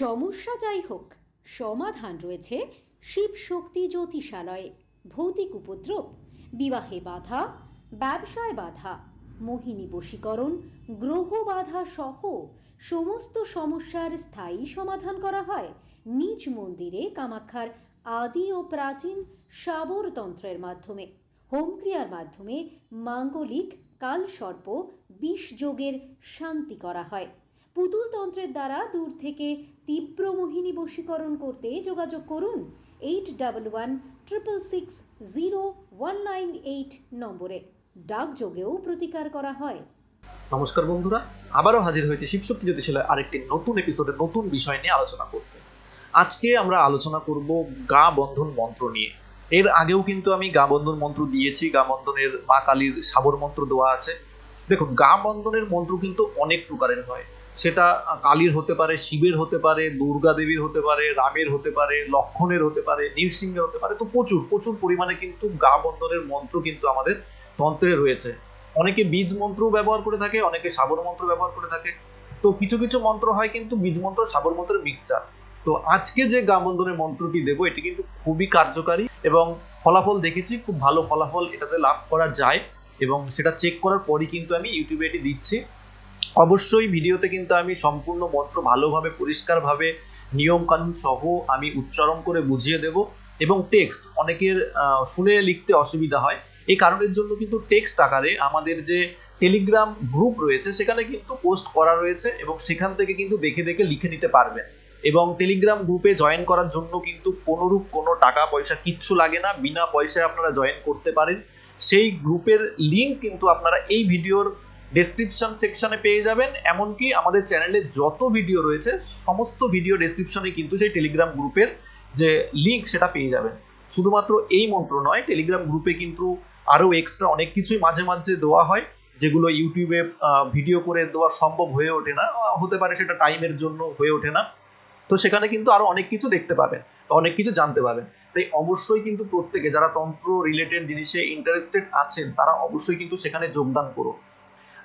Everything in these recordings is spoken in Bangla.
সমস্যা যাই হোক, সমাধান রয়েছে শিব শক্তি জ্যোতিষালয়ে। ভৌতিক উপদ্রব, বিবাহে বাধা, ব্যবসায় বাধা, মোহিনী বশীকরণ, গ্রহ বাধা সহ সমস্ত সমস্যার স্থায়ী সমাধান করা হয় নিজ মন্দিরে কামাখ্যার আদি ও প্রাচীন সাবর তন্ত্রের মাধ্যমে। হোমক্রিয়ার মাধ্যমে মাঙ্গলিক কালসর্প বিষ যোগের শান্তি করা হয়। পুতুল তন্ত্রের দ্বারা দূর থেকে তীব্র মোহিনী বশীকরণ করতে যোগাযোগ করুন eight double one triple six zero one nine eight নম্বরে। ডাকযোগেও প্রতিকার করা হয়। নমস্কার বন্ধুরা, আবারও হাজির হয়েছে শিবশক্তি জ্যোতিষালয় আরেকটি নতুন এপিসোডে নতুন বিষয় নিয়ে আলোচনা করতে। আজকে আমরা আলোচনা করব গা বন্ধন মন্ত্র নিয়ে। এর আগেও কিন্তু আমি গা বন্ধন মন্ত্র দিয়েছি, গা বন্ধনের মা কালীর সাবর মন্ত্র দেওয়া আছে। দেখুন, গা বন্ধনের মন্ত্র কিন্তু অনেক প্রকারের হয়। সেটা কালীর হতে পারে, শিবের হতে পারে, দুর্গা দেবীর হতে পারে, রামের হতে পারে, লক্ষণের হতে পারে, নৃসিংহের হতে পারে। তো প্রচুর প্রচুর পরিমাণে কিন্তু গা বন্ধনের মন্ত্র কিন্তু আমাদের তন্ত্রে রয়েছে। অনেকে বীজ মন্ত্র ব্যবহার করে থাকে, অনেকে সাবর মন্ত্র ব্যবহার করে থাকে। তো কিছু কিছু মন্ত্র হয় কিন্তু বীজ মন্ত্র, সাবর মন্ত্রের মিক্সচার। তো আজকে যে গা বন্ধনের মন্ত্রটি দেবো, এটি কিন্তু খুবই কার্যকারী এবং ফলাফল দেখেছি, খুব ভালো ফলাফল এটাতে লাভ করা যায় এবং সেটা চেক করার পরই কিন্তু আমি ইউটিউবে এটি দিচ্ছি। অবশ্যই ভিডিওতে কিন্তু আমি সম্পূর্ণ মন্ত্র ভালোভাবে, পরিষ্কারভাবে নিয়ম কানুন সহ আমি উচ্চারণ করে বুঝিয়ে দেব এবং টেক্সট অনেকের শুনে লিখতে অসুবিধা হয়। এই কারণের জন্য কিন্তু টেক্সট আকারে আমাদের যে টেলিগ্রাম গ্রুপ রয়েছে, সেখানে কিন্তু পোস্ট করা রয়েছে এবং সেখান থেকে কিন্তু দেখে দেখে লিখে নিতে পারবেন। এবং টেলিগ্রাম গ্রুপে জয়েন করার জন্য কিন্তু কোনোরূপ কোনো টাকা পয়সা কিচ্ছু লাগে না। বিনা পয়সায় আপনারা জয়েন করতে পারেন। সেই গ্রুপের লিংক কিন্তু আপনারা এই ভিডিওর ডেসক্রিপশন সেকশনে পেয়ে যাবেন। এমনকি আমাদের চ্যানেলে যত ভিডিও রয়েছে, সমস্ত ভিডিও ডেসক্রিপশনে কিন্তু সেই টেলিগ্রাম গ্রুপের যে লিংক সেটা পেয়ে যাবেন। শুধুমাত্র এই মন্ত্র নয় টেলিগ্রাম গ্রুপে কিন্তু আরও এক্সট্রা অনেক কিছুই মাঝে মাঝে দেওয়া হয়, যেগুলো ইউটিউবে ভিডিও করে দেওয়া সম্ভব হয়ে ওঠে না। হতে পারে সেটা টাইমের জন্য হয়ে ওঠে না। তো সেখানে কিন্তু আরও অনেক কিছু দেখতে পাবেন অনেক কিছু জানতে পাবেন। তাই অবশ্যই কিন্তু প্রত্যেকে যারা তন্ত্র রিলেটেড জিনিসে ইন্টারেস্টেড আছেন, তারা অবশ্যই কিন্তু সেখানে যোগদান করুন।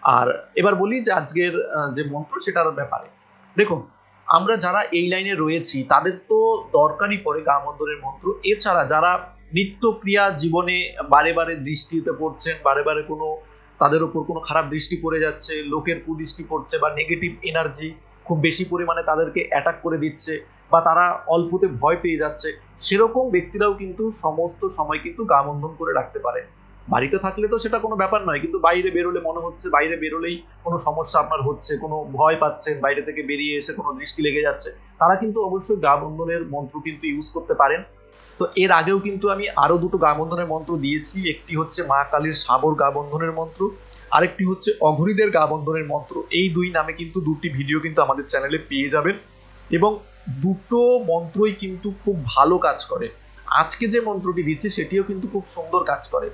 আর এবার বলি যে আজকের যে মন্ত্র সেটার ব্যাপারে। দেখুন, আমরা যারা এই লাইনে রয়েছি, তাদের তো দরকারই পড়ে গা বন্ধনের মন্ত্র। এছাড়া যারা নিত্যক্রিয়া জীবনে বারে বারে দৃষ্টিতে পড়ছেন, বারে বারে কোনো, তাদের উপর কোনো খারাপ দৃষ্টি পড়ে যাচ্ছে, লোকের কুদৃষ্টি পড়ছে বা নেগেটিভ এনার্জি খুব বেশি পরিমাণে তাদেরকে অ্যাটাক করে দিচ্ছে বা তারা অল্পতে ভয় পেয়ে যাচ্ছে, সেরকম ব্যক্তিরাও কিন্তু সমস্ত সময় কিন্তু গা বন্ধন করে রাখতে পারে বাড়িতে থাকলে তো সেটা কোনো ব্যাপার নয়, কিন্তু বাইরে বেরোলে মনে হচ্ছে, বাইরে বেরোলেই কোনো সমস্যা আপনার হচ্ছে, কোনো ভয় পাচ্ছেন, বাইরে থেকে বেরিয়ে এসে কোনো দৃষ্টি লেগে যাচ্ছে। তারা কিন্তু অবশ্যই গা বন্ধনের মন্ত্র কিন্তু ইউজ করতে পারেন। তো এর আগেও কিন্তু আমি আরও দুটো গা বন্ধনের মন্ত্র দিয়েছি, একটি হচ্ছে মা কালীর সাবর গা বন্ধনের মন্ত্র, আরেকটি হচ্ছে অঘরীদের গা বন্ধনের মন্ত্র। এই দুই নামে কিন্তু দুটি ভিডিও কিন্তু আমাদের চ্যানেলে পেয়ে যাবেন এবং দুটো মন্ত্রই কিন্তু খুব ভালো কাজ করে। আজকে যে মন্ত্রটি দিচ্ছে সেটিও কিন্তু খুব সুন্দর কাজ করে।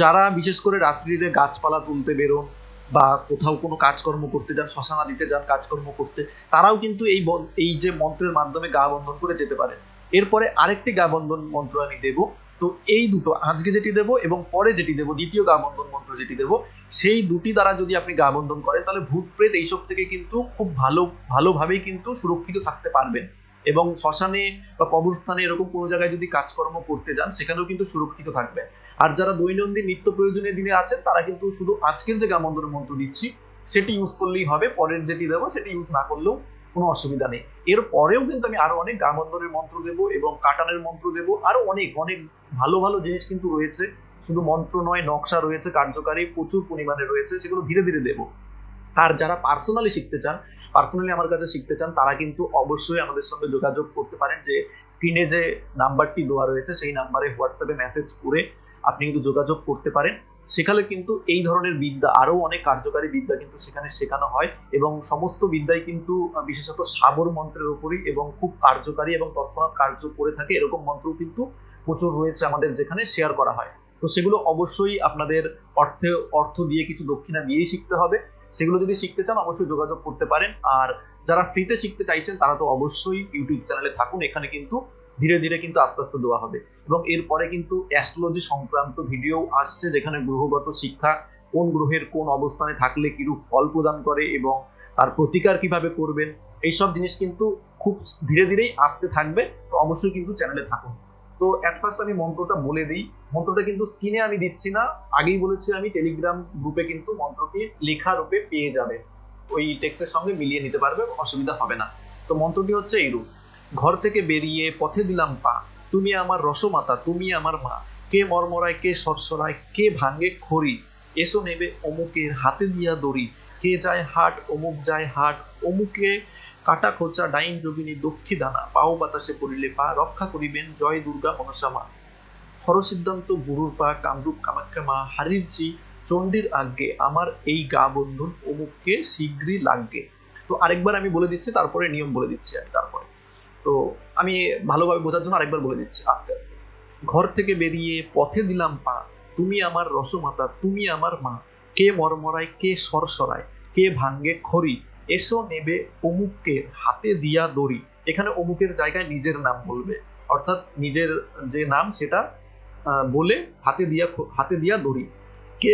যারা বিশেষ করে রাত্রিরে গাছপালা তুলতে বেরোন বা কোথাও কোনো কাজকর্ম করতে যান শ্মশানা দিতে যান, কাজকর্ম করতে, তারাও কিন্তু এই এই যে মন্ত্রের মাধ্যমে গা বন্ধন করে যেতে পারে এরপরে আরেকটি গা বন্ধন মন্ত্র আমি দেব। তো এই দুটো, আজকে যেটি দেব এবং পরে যেটি দেব, দ্বিতীয় গা বন্ধন মন্ত্র যেটি দেব, সেই দুটি দ্বারা যদি আপনি গা বন্ধন করেন, তাহলে ভূত প্রেত এইসব থেকে কিন্তু খুব ভালো ভালোভাবেই কিন্তু সুরক্ষিত থাকতে পারবেন। এবং শ্মশানে বা কবরস্থানে এরকম কোনো জায়গায় যদি কাজকর্ম করতে যান, সেখানেও কিন্তু সুরক্ষিত থাকবে। আর যারা দৈনন্দিন নিত্য প্রয়োজনীয় দিনে আছেন, তারা কিন্তু শুধু আজকের যে গামন্ধনের মন্ত্র দিচ্ছি, সেটি ইউজ করলেই হবে, পরের যেটি দেবো, সেটি ইউজ না করলেও কোনো অসুবিধা নেই। এর পরেও কিন্তু আমি আরও অনেক গামন্ধনের মন্ত্র দেবো এবং কাটানের মন্ত্র দেবো, আরও অনেক অনেক ভালো ভালো জিনিস কিন্তু রয়েছে। শুধু মন্ত্র নয়, নকশা রয়েছে, কার্যকারী, প্রচুর পরিমাণে রয়েছে, সেগুলো ধীরে ধীরে দেবো। আর যারা পার্সোনালি শিখতে চান পার্সোনালি আমার কাছে শিখতে চান, তারা কিন্তু অবশ্যই আমাদের সঙ্গে যোগাযোগ করতে পারেন যে স্ক্রিনে যে নাম্বারটি দেওয়া রয়েছে, সেই নাম্বারে হোয়াটসঅ্যাপে মেসেজ করে আপনি কিন্তু যোগাযোগ করতে পারেন। সেখানে কিন্তু এই ধরনের বিদ্যা, আরও অনেক কার্যকারী বিদ্যা কিন্তু সেখানে শেখানো হয় এবং সমস্ত বিদ্যাই কিন্তু বিশেষত সাগর মন্ত্রের উপরই এবং খুব কার্যকারী এবং তৎক্ষণাৎ কার্য করে থাকে। এরকম মন্ত্র কিন্তু প্রচুর রয়েছে আমাদের যেখানে শেয়ার করা হয়। তো সেগুলো অবশ্যই আপনাদের অর্থে, অর্থ দিয়ে কিছু দক্ষিণা দিয়েই শিখতে হবে। সেগুলো যদি শিখতে চান, অবশ্যই যোগাযোগ করতে পারেন। আর যারা ফ্রিতে শিখতে চাইছেন, তারা তো অবশ্যই ইউটিউব চ্যানেলে থাকুন। এখানে কিন্তু ধীরে ধীরে কিন্তু আস্তে আস্তে দেওয়া হবে। এবং এরপরে কিন্তু অ্যাস্ট্রোলজি সংক্রান্ত ভিডিও আসছে, যেখানে গ্রহগত শিক্ষা কোন গ্রহের কোন অবস্থানে থাকলে কিরূপ ফল প্রদান করে এবং তার প্রতিকার কীভাবে করবেন, এইসব জিনিস কিন্তু খুব ধীরে ধীরেই আসতে থাকবে। তো অবশ্যই কিন্তু চ্যানেলে থাকুন। তো অ্যাট ফার্স্ট আমি মন্ত্রটা বলে দিই। মন্ত্রটা কিন্তু স্ক্রিনে আমি দিচ্ছি না। আগেই বলেছি আমি টেলিগ্রাম গ্রুপে কিন্তু মন্ত্রটি লেখা রূপে পেয়ে যাবে। ওই টেক্সটের সঙ্গে মিলিয়ে নিতে পারবে, অসুবিধা হবে না। তো মন্ত্রটি হচ্ছে এইরূপ ঘর থেকে বেরিয়ে পথে দিলাম পা। তুমি আমার রসমাতা, তুমি আমার মা। কে মরমরায়, কে সরসরায়, কে ভাঙ্গে খড়ি। এসো নেবে অমুকের হাতে দিয়া দড়ি। কে যায় হাট, অমুক যায় হাট, অমুকে কাটা খোঁচা ডাইন যোগিনী দক্ষি দানা, পাও বাতাসে পড়িলে পা, রক্ষা করিবেন জয় দুর্গা মনসা মা। হর সিদ্ধান্ত গুরুর পা, কামরূপ, কামাখ্যা মা হারিরচি চণ্ডীর আজ্ঞে, আমার এই গা বন্ধন অমুককে শীঘ্রই লাগবে। তো আরেকবার আমি বলে দিচ্ছি, তারপরে নিয়ম বলে দিচ্ছি আর তারপরে। তো আমি ভালোভাবে বোঝার জন্য আরেকবার বলে দিচ্ছি, আস্তে আস্তে। ঘর থেকে বেরিয়ে পথে দিলাম পা, তুমি আমার রসমাতা, তুমি আমার মা। কে মরমরায়, কে সরসরায়, কে ভাঙ্গে খড়ি এসো নেবে অমুককে হাতে দিয়া দড়ি। এখানে অমুকের জায়গায় নিজের নাম বলবে। অর্থাৎ নিজের যে নাম সেটা বলে হাতে দিয়া হাতে দিয়া দড়ি। কে,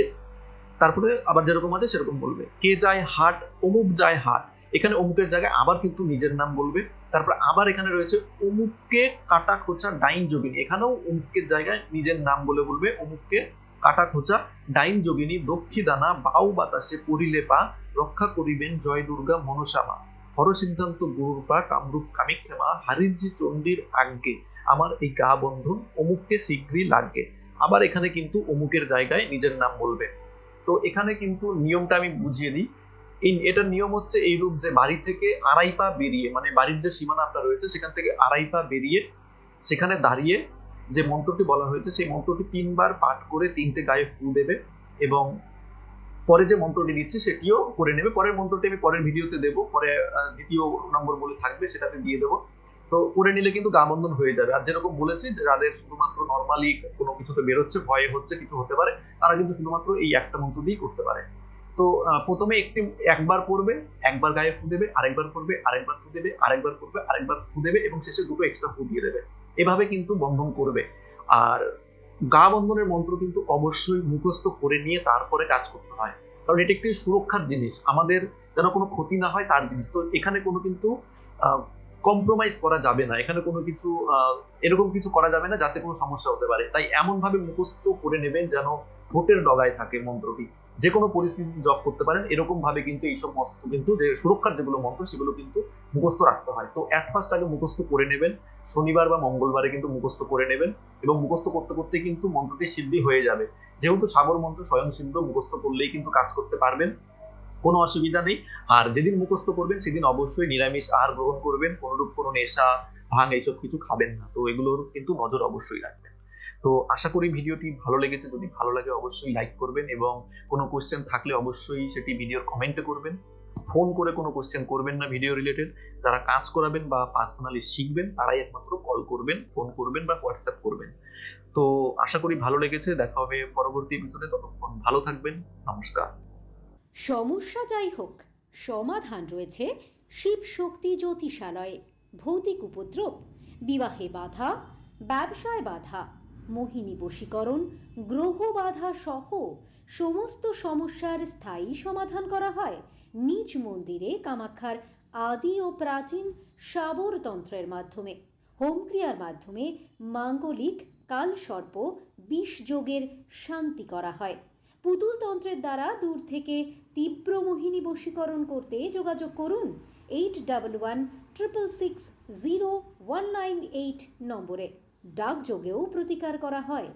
তারপরে আবার যেরকম আছে সেরকম বলবে। কে যায় হাট, অমুক যায় হাট। এখানে অমুকের জায়গায় আবার কিন্তু নিজের নাম বলবে। তারপর আবার এখানে রয়েছে অমুককে কাটা খোঁচা ডাইন যোগিনী। এখানেও অমুকের জায়গায় নিজের নাম বলে বলবে, অমুককে কাটা খোঁচা ডাইন যোগিনী দক্ষি দানা বাউ বাতাসে পড়িলে পা, রক্ষা করিবেন জয় দুর্গা মনসামা হর সিদ্ধান্ত গুরুর পা, কামরূপ কামিক্ষেমা হারিজি চণ্ডীর আজ্ঞে। আমার এই গা বন্ধন অমুককে শীঘ্রই লাগবে। আবার এখানে কিন্তু অমুকের জায়গায় নিজের নাম বলবে। তো এখানে কিন্তু নিয়মটা আমি বুঝিয়ে দিই। এই এটার নিয়ম হচ্ছে এইরূপ যে বাড়ি থেকে আড়াই পা বেরিয়ে মানে বাড়ির যে সীমানা আপনার রয়েছে, সেখান থেকে আড়াই পা বেরিয়ে, সেখানে দাঁড়িয়ে যে মন্ত্রটি বলা হয়েছে, সেই মন্ত্রটি তিনবার পাঠ করে তিনটে গায়ে ফু দেবে এবং পরে যে মন্ত্রটি দিচ্ছি সেটিও করে নেবে। পরের মন্ত্রটি আমি পরের ভিডিওতে দেবো, পরে দ্বিতীয় নম্বর বলে থাকবে সেটাতে দিয়ে দেবো। তো করে নিলে কিন্তু গা বন্ধন হয়ে যাবে। আর যেরকম বলেছি, যাদের শুধুমাত্র নর্মালি কোনো কিছুতে বেরোচ্ছে, ভয়ে হচ্ছে, কিছু হতে পারে, তারা কিন্তু শুধুমাত্র এই একটা মন্ত্র দিয়েই করতে পারে। তো প্রথমে একটি, একবার পড়বে একবার গায়ে ফু দেবে, আরেকবার পড়বে আরেকবার ফু দেবে, আরেকবার পড়বে আরেকবার ফু দেবে এবং শেষে দুটো এক্সট্রা ফু দিয়ে দেবে। এভাবে কিন্তু বন্ধন করবে। আর গা বন্ধনের মন্ত্র কিন্তু অবশ্যই মুখস্থ করে নিয়ে তারপরে কাজ করতে হয়। কারণ এটা একটি সুরক্ষার জিনিস। আমাদের যেন কোনো ক্ষতি না হয় তার জিনিস। তো এখানে কোনো কিন্তু কম্প্রোমাইজ করা যাবে না। এখানে কোনো কিছু এরকম কিছু করা যাবে না যাতে কোনো সমস্যা হতে পারে। তাই এমন ভাবে মুখস্থ করে নেবেন যেন ভোটের ডগায় থাকে মন্ত্রটি। যে কোনো পরিস্থিতি জব করতে পারেন। এরকম ভাবে কিন্তু এইসব মন্ত্র কিন্তু, যে সুরক্ষার যেগুলো মন্ত্র, সেগুলো কিন্তু মুখস্থ রাখতে হয়। তো অ্যাট ফার্স্ট আগে মুখস্থ করে নেবেন। শনিবার বা মঙ্গলবারে কিন্তু মুখস্থ করে নেবেন এবং মুখস্থ করতে করতে কিন্তু মন্ত্রটি সিদ্ধি হয়ে যাবে। যেহেতু সাগর মন্ত্র স্বয়ং সিদ্ধ, মুখস্থ করলেই কিন্তু কাজ করতে পারবেন, কোনো অসুবিধা নেই। আর যেদিন মুখস্থ করবেন সেদিন অবশ্যই নিরামিষ আহার গ্রহণ করবেন, কোনোরূপ কোনো নেশা, ভাঙ এইসব কিছু খাবেন না। তো এগুলোর কিন্তু নজর অবশ্যই রাখবেন। তো আশা করি ভিডিওটি ভালো লেগেছে। যদি ভালো লাগে অবশ্যই লাইক করবেন এবং কোনো কোশ্চেন থাকলে অবশ্যই সেটি ভিডিওর কমেন্টে করবেন। ফোন করে কোনো কোয়েশ্চেন করবেন না ভিডিও রিলেটেড যারা কাজ করাবেন বা পার্সোনালি শিখবেন, তারাই একমাত্র কল করবেন ফোন করবেন বা হোয়াটসঅ্যাপ করবেন। তো আশা করি ভালো লেগেছে। দেখা হবে পরবর্তী এপিসোডে ততক্ষণ ভালো থাকবেন। নমস্কার। সমস্যা যাই হোক, সমাধান রয়েছে শিব শক্তি জ্যোতিষালয়ে। ভৌতিক উপদ্রব, বিবাহে বাধা, ব্যবসায় বাধা, মোহিনী বশীকরণ, গ্রহ বাধা সহ সমস্ত সমস্যার স্থায়ী সমাধান করা হয়। নিজ মন্দিরে কামাখ্যার আদি ও প্রাচীন সাবরতন্ত্রের মাধ্যমে হোমক্রিয়ার মাধ্যমে মাঙ্গলিক কালসর্প বিষ যোগের শান্তি করা হয়। পুতুল তন্ত্রের দ্বারা দূর থেকে তীব্র মোহিনী বশীকরণ করতে যোগাযোগ করুন eight double one triple six zero one nine eight নম্বরে। ডাকযোগেও প্রতিকার করা হয়।